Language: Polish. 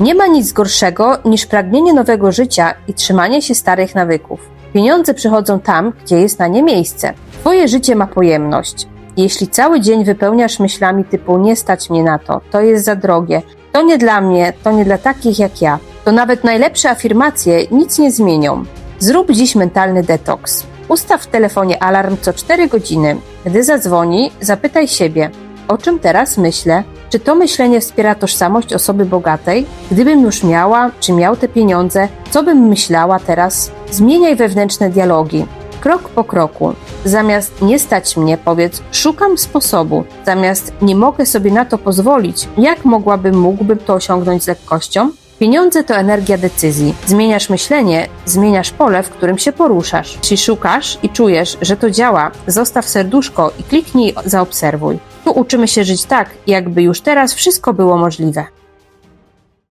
Nie ma nic gorszego niż pragnienie nowego życia i trzymanie się starych nawyków. Pieniądze przychodzą tam, gdzie jest na nie miejsce. Twoje życie ma pojemność. Jeśli cały dzień wypełniasz myślami typu nie stać mnie na to, to jest za drogie, to nie dla mnie, to nie dla takich jak ja, to nawet najlepsze afirmacje nic nie zmienią. Zrób dziś mentalny detoks. Ustaw w telefonie alarm co 4 godziny. Gdy zadzwoni, zapytaj siebie, o czym teraz myślę? Czy to myślenie wspiera tożsamość osoby bogatej? Gdybym już miała, czy miał te pieniądze, co bym myślała teraz? Zmieniaj wewnętrzne dialogi. Krok po kroku. Zamiast nie stać mnie, powiedz szukam sposobu. Zamiast nie mogę sobie na to pozwolić, jak mogłabym, mógłbym to osiągnąć z lekkością? Pieniądze to energia decyzji. Zmieniasz myślenie, zmieniasz pole, w którym się poruszasz. Jeśli szukasz i czujesz, że to działa, zostaw serduszko i kliknij zaobserwuj. Uczymy się żyć tak, jakby już teraz wszystko było możliwe.